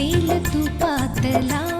दिवा तेल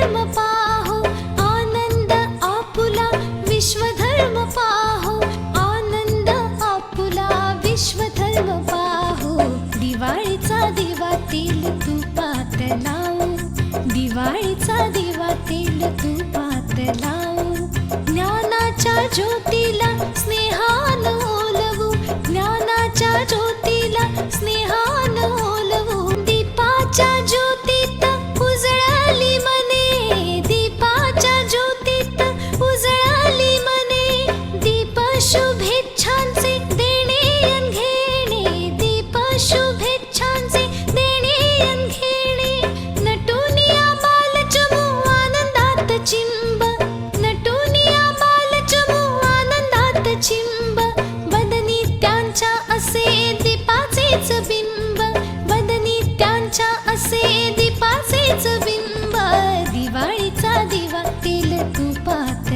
विश्वधर्म पाहो आनंद आपुला विश्वधर्म पाहो आनंद आपुला विश्वधर्म पाहो. दिवाळीचा दिवा तेल तुपात लावू दिवाळीचा दिवा तेल तुपात लावू. ज्ञानाच्या ज्योतीला शुभेच्छांचे देणे अन घेणे. दीप शुभेच्छांचे देणे अन घेणे. नटुनिया बालचमू आनंदात चिंब. नटुनिया बालचमू आनंदात चिंब. बदनी त्यांच्या असे दीपाचेच बिंब. बदनी त्यांच्या असे दीपाचेच बिंब. दिवाळीचा दिवा तेल तुपात